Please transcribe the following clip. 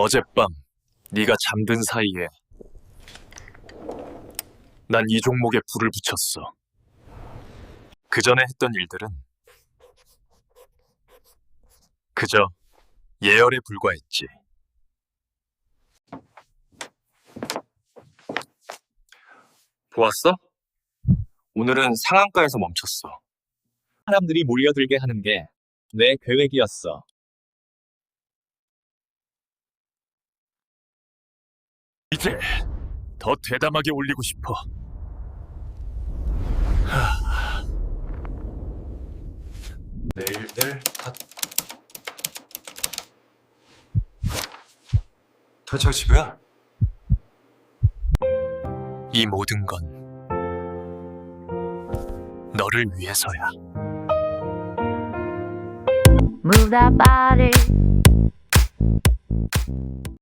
어젯밤 네가 잠든 사이에 난 이 종목에 불을 붙였어. 그 전에 했던 일들은 그저 예열에 불과했지. 보았어? 오늘은 상한가에서 멈췄어. 사람들이 몰려들게 하는 게 내 계획이었어. 이제 더 대담하게 올리고 싶어. 내일들 다 집이야? 이 모든 건 너를 위해서야. Move that body,